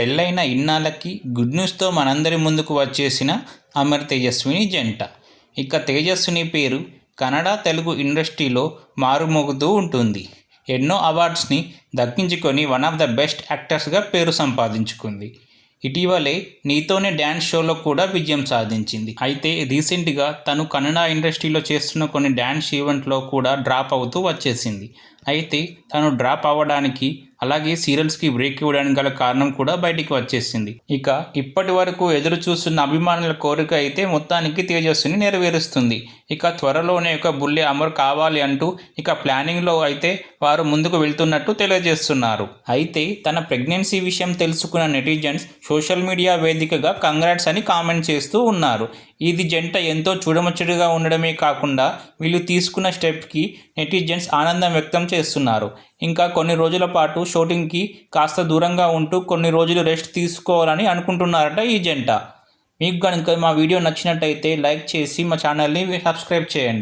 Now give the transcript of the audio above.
పెళ్ళైన ఇన్నాళ్ళకి గుడ్ న్యూస్తో మనందరి ముందుకు వచ్చేసిన అమర్ తేజస్విని జంట. ఇక తేజస్విని పేరు కన్నడ తెలుగు ఇండస్ట్రీలో మారుమోగుతూ ఉంటుంది. ఎన్నో అవార్డ్స్ని దక్కించుకొని వన్ ఆఫ్ ద బెస్ట్ యాక్టర్స్గా పేరు సంపాదించుకుంది. ఇటీవలే నీతోనే డ్యాన్స్ షోలో కూడా విజయం సాధించింది. అయితే రీసెంట్గా తను కన్నడ ఇండస్ట్రీలో చేస్తున్న కొన్ని డ్యాన్స్ ఈవెంట్లో కూడా డ్రాప్ అవుతూ వచ్చేసింది. అయితే తను డ్రాప్ అవ్వడానికి అలాగే సీరియల్స్కి బ్రేక్ ఇవ్వడానికి గల కారణం కూడా బయటికి వచ్చేసింది. ఇక ఇప్పటి వరకు ఎదురు చూస్తున్న అభిమానుల కోరిక అయితే మొత్తానికి తేజస్సుని నెరవేరుస్తుంది. ఇక త్వరలోనే ఒక బుల్లె అమర్ కావాలి అంటూ ఇక ప్లానింగ్లో అయితే వారు ముందుకు వెళ్తున్నట్టు తెలియజేస్తున్నారు. అయితే తన ప్రెగ్నెన్సీ విషయం తెలుసుకున్న నెటిజన్స్ సోషల్ మీడియా వేదికగా కంగ్రాట్స్ అని కామెంట్ చేస్తూ ఉన్నారు. ఇది జంట ఎంతో చూడముచ్చటిగా ఉండడమే కాకుండా వీళ్ళు తీసుకున్న స్టెప్కి నెటిజన్స్ ఆనందం వ్యక్తం చేస్తున్నారు. ఇంకా కొన్ని రోజుల పాటు షూటింగ్కి కాస్త దూరంగా ఉంటూ కొన్ని రోజులు రెస్ట్ తీసుకోవాలని అనుకుంటున్నారట ఈ జంట. మీకు కనుక మా వీడియో నచ్చినట్టయితే లైక్ చేసి మా ఛానల్ని సబ్స్క్రైబ్ చేయండి.